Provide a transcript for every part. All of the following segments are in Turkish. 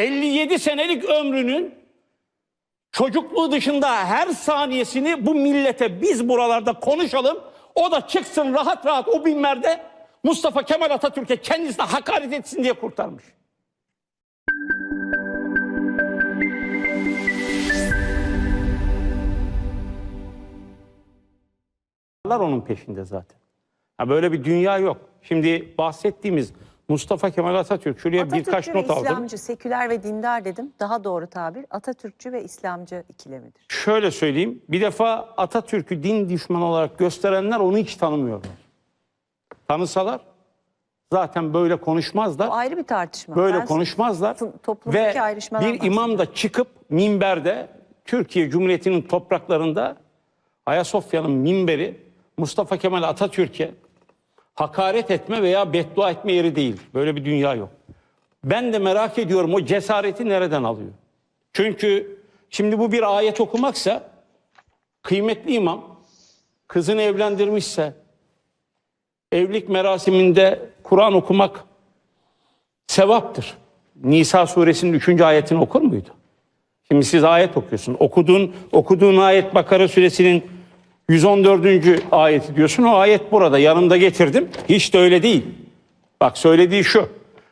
57 senelik ömrünün çocukluğu dışında her saniyesini bu millete biz buralarda konuşalım. O da çıksın rahat rahat o binlerde Mustafa Kemal Atatürk'e kendisine hakaret etsin diye kurtarmış. onun peşinde zaten. Ha böyle bir dünya yok. Şimdi bahsettiğimiz Mustafa Kemal Atatürk şuraya birkaç Atatürkçü ve not aldım. İslamcı, seküler ve dindar dedim. Daha doğru tabir Atatürkçü ve İslamcı ikilemidir. Şöyle söyleyeyim. Bir defa Atatürk'ü din düşmanı olarak gösterenler onu hiç tanımıyorlar. Tanısalar zaten böyle konuşmazlar. ayrı bir tartışma. Böyle Ben konuşmazlar. to- toplumdaki Ve ayrışmadan bir imam da çıkıp minberde Türkiye Cumhuriyeti'nin topraklarında Ayasofya'nın minberi Mustafa Kemal Atatürk'e hakaret etme veya beddua etme yeri değil. Böyle bir dünya yok. Ben de merak ediyorum o cesareti nereden alıyor? Çünkü şimdi bu bir ayet okumaksa kıymetli imam kızını evlendirmişse evlilik merasiminde Kur'an okumak sevaptır. Nisa suresinin 3. ayetini okur muydu? Şimdi siz ayet okuyorsun. Okuduğun, okuduğun ayet Bakara suresinin 114. ayeti diyorsun. O ayet burada yanımda getirdim. Hiç de öyle değil. Bak söylediği şu.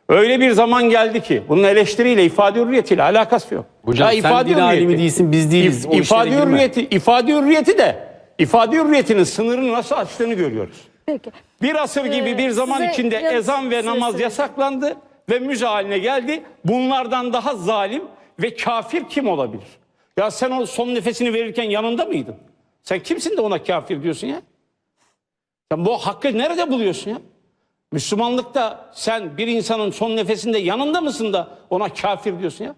Öyle bir zaman geldi ki bunun eleştiriyle, ifade hürriyetiyle alakası yok. Hocam sen din alimi değilsin, biz değiliz. İşlere ifade hürriyeti, ifade hürriyeti de ifade hürriyetinin sınırını nasıl açtığını görüyoruz. Peki. Bir asır gibi Ee, bir zaman size içinde yarı ezan ve süresi namaz verin. yasaklandı ve müze haline geldi. Bunlardan daha zalim ve kafir kim olabilir? Ya sen o son nefesini verirken yanında mıydın? Sen kimsin de ona kafir diyorsun ya? Sen bu hakkı nerede buluyorsun ya? Müslümanlıkta sen bir insanın son nefesinde yanında mısın da ona kafir diyorsun ya?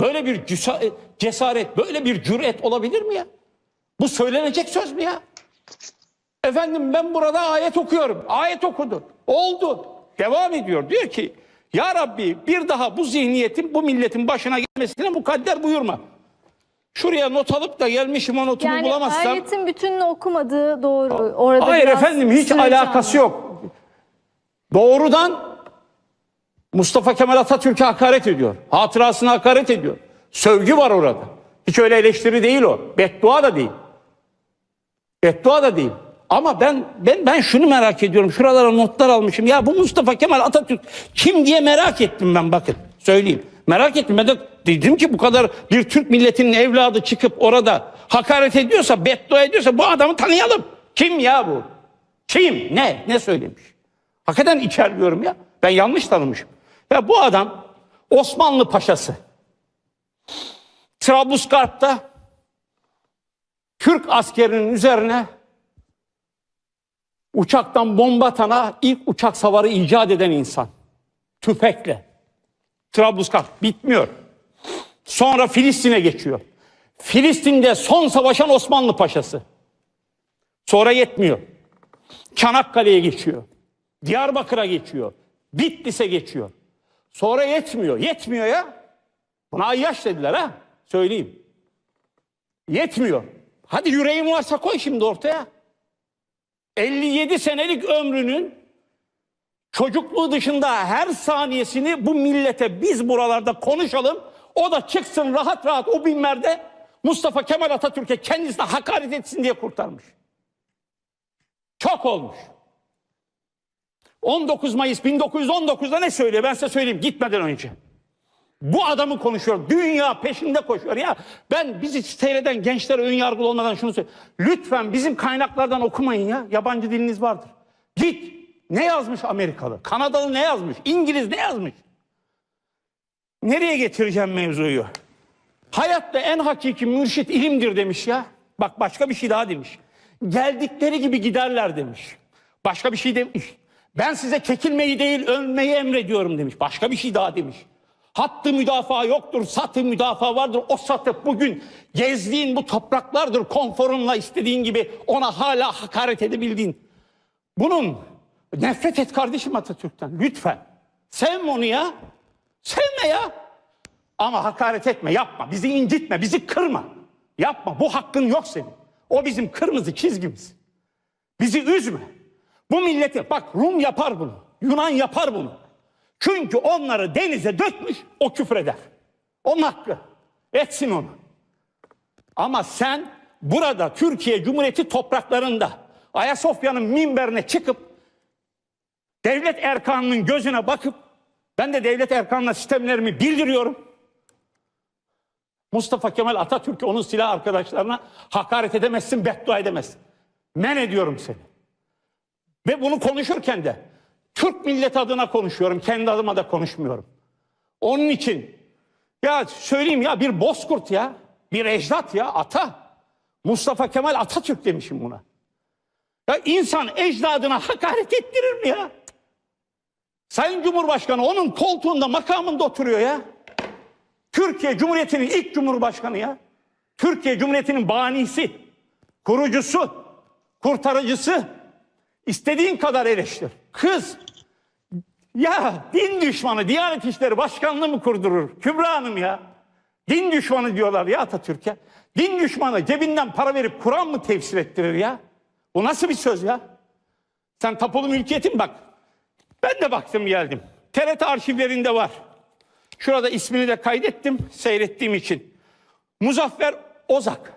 Böyle bir cüsa- cesaret, böyle bir cüret olabilir mi ya? Bu söylenecek söz mü ya? Efendim ben burada ayet okuyorum. Ayet okudu. Oldu. Devam ediyor. Diyor ki ya Rabbi bir daha bu zihniyetin bu milletin başına gelmesine mukadder buyurma. Şuraya not alıp da gelmişim o notumu Yani bulamazsam. ayetin bütününü okumadığı doğru. Orada Hayır efendim hiç alakası yok. Doğrudan Mustafa Kemal Atatürk'e hakaret ediyor. Hatırasına hakaret ediyor. Sövgü var orada. Hiç öyle eleştiri değil o. Beddua da değil. Beddua da değil. Ama ben ben ben şunu merak ediyorum. Şuralara notlar almışım. Ya bu Mustafa Kemal Atatürk kim diye merak ettim ben bakın. Söyleyeyim. Merak ettim. Ben de dedim ki bu kadar bir Türk milletinin evladı çıkıp orada hakaret ediyorsa, beddua ediyorsa bu adamı tanıyalım. Kim ya bu? Kim? Ne? Ne söylemiş? Hakikaten içerliyorum ya. Ben yanlış tanımışım. Ya bu adam Osmanlı Paşası. Trablusgarp'ta Türk askerinin üzerine uçaktan bomba atana ilk uçak savarı icat eden insan. Tüfekle. Trablusgarp bitmiyor. Sonra Filistin'e geçiyor. Filistin'de son savaşan Osmanlı Paşası. Sonra yetmiyor. Çanakkale'ye geçiyor. Diyarbakır'a geçiyor. Bitlis'e geçiyor. Sonra yetmiyor. Yetmiyor ya. Buna ayyaş dediler ha. Söyleyeyim. Yetmiyor. Hadi yüreğin varsa koy şimdi ortaya. 57 senelik ömrünün çocukluğu dışında her saniyesini bu millete biz buralarda konuşalım. O da çıksın rahat rahat o binlerde Mustafa Kemal Atatürk'e kendisine hakaret etsin diye kurtarmış. Çok olmuş. 19 Mayıs 1919'da ne söylüyor ben size söyleyeyim gitmeden önce. Bu adamı konuşuyor. Dünya peşinde koşuyor. Ya ben bizi seyreden gençlere ön yargılı olmadan şunu söyleyeyim. Lütfen bizim kaynaklardan okumayın ya. Yabancı diliniz vardır. Git. Ne yazmış Amerikalı? Kanadalı ne yazmış? İngiliz ne yazmış? Nereye getireceğim mevzuyu? Hayatta en hakiki mürşit ilimdir demiş ya. Bak başka bir şey daha demiş. Geldikleri gibi giderler demiş. Başka bir şey demiş. Ben size çekilmeyi değil ölmeyi emrediyorum demiş. Başka bir şey daha demiş. Hattı müdafaa yoktur, satı müdafaa vardır. O satı bugün gezdiğin bu topraklardır. Konforunla istediğin gibi ona hala hakaret edebildiğin. Bunun nefret et kardeşim Atatürk'ten lütfen. Sevme onu ya. Sevme ya. Ama hakaret etme, yapma. Bizi incitme, bizi kırma. Yapma. Bu hakkın yok senin. O bizim kırmızı çizgimiz. Bizi üzme. Bu milleti bak Rum yapar bunu. Yunan yapar bunu. Çünkü onları denize dökmüş o küfreder. Onun hakkı. Etsin onu. Ama sen burada Türkiye Cumhuriyeti topraklarında Ayasofya'nın minberine çıkıp devlet erkanının gözüne bakıp ben de devlet erkanına sistemlerimi bildiriyorum. Mustafa Kemal Atatürk'e onun silah arkadaşlarına hakaret edemezsin, beddua edemezsin. Men ediyorum seni. Ve bunu konuşurken de Türk milleti adına konuşuyorum, kendi adıma da konuşmuyorum. Onun için ya söyleyeyim ya bir bozkurt ya, bir ecdat ya, ata. Mustafa Kemal Atatürk demişim buna. Ya insan ecdadına hakaret ettirir mi ya? Sayın Cumhurbaşkanı onun koltuğunda makamında oturuyor ya. Türkiye Cumhuriyeti'nin ilk cumhurbaşkanı ya. Türkiye Cumhuriyeti'nin banisi, kurucusu, kurtarıcısı. İstediğin kadar eleştir. Kız ya din düşmanı Diyanet İşleri Başkanlığı mı kurdurur? Kübra Hanım ya. Din düşmanı diyorlar ya Atatürk'e. Din düşmanı cebinden para verip Kur'an mı tefsir ettirir ya? Bu nasıl bir söz ya? Sen tapulu mülkiyetin bak. Ben de baktım geldim. TRT arşivlerinde var. Şurada ismini de kaydettim seyrettiğim için. Muzaffer Ozak.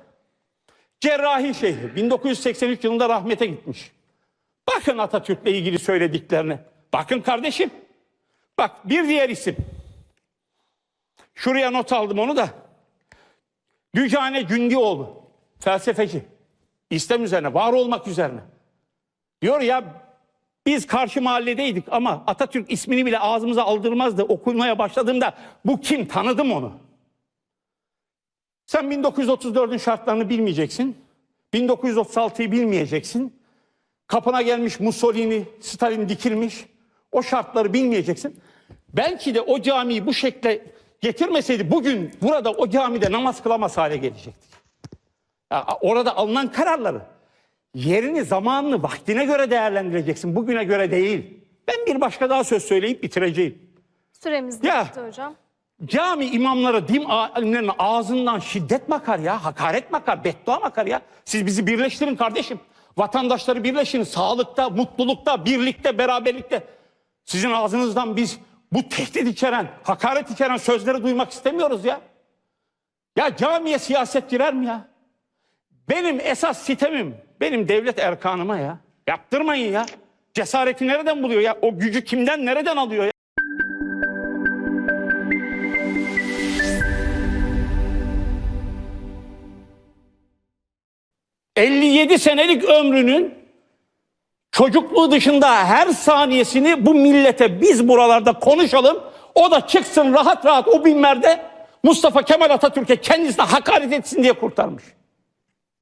Cerrahi şehri. 1983 yılında rahmete gitmiş. Bakın Atatürk'le ilgili söylediklerine. Bakın kardeşim. Bak bir diğer isim. Şuraya not aldım onu da. Dücane Cündioğlu. Felsefeci. İslam üzerine, var olmak üzerine. Diyor ya biz karşı mahalledeydik ama Atatürk ismini bile ağzımıza aldırmazdı. Okumaya başladığımda bu kim tanıdım onu. Sen 1934'ün şartlarını bilmeyeceksin. 1936'yı bilmeyeceksin. Kapına gelmiş Mussolini, Stalin dikilmiş. O şartları bilmeyeceksin. Belki de o camiyi bu şekle getirmeseydi bugün burada o camide namaz kılamaz hale gelecektik. Ya, orada alınan kararları yerini, zamanını, vaktine göre değerlendireceksin. Bugüne göre değil. Ben bir başka daha söz söyleyip bitireceğim. Süremiz Ya. bitti hocam. Cami imamları, din alimlerinin ağzından şiddet makar ya, hakaret makar, beddua makar ya. Siz bizi birleştirin kardeşim. Vatandaşları birleşin sağlıkta, mutlulukta, birlikte, beraberlikte. Sizin ağzınızdan biz bu tehdit içeren, hakaret içeren sözleri duymak istemiyoruz ya. Ya camiye siyaset girer mi ya? Benim esas sitemim, benim devlet erkanıma ya. Yaptırmayın ya. Cesareti nereden buluyor ya? O gücü kimden, nereden alıyor ya? ...57 senelik ömrünün... ...çocukluğu dışında her saniyesini bu millete biz buralarda konuşalım... ...o da çıksın rahat rahat o binlerde... ...Mustafa Kemal Atatürk'e kendisine hakaret etsin diye kurtarmış.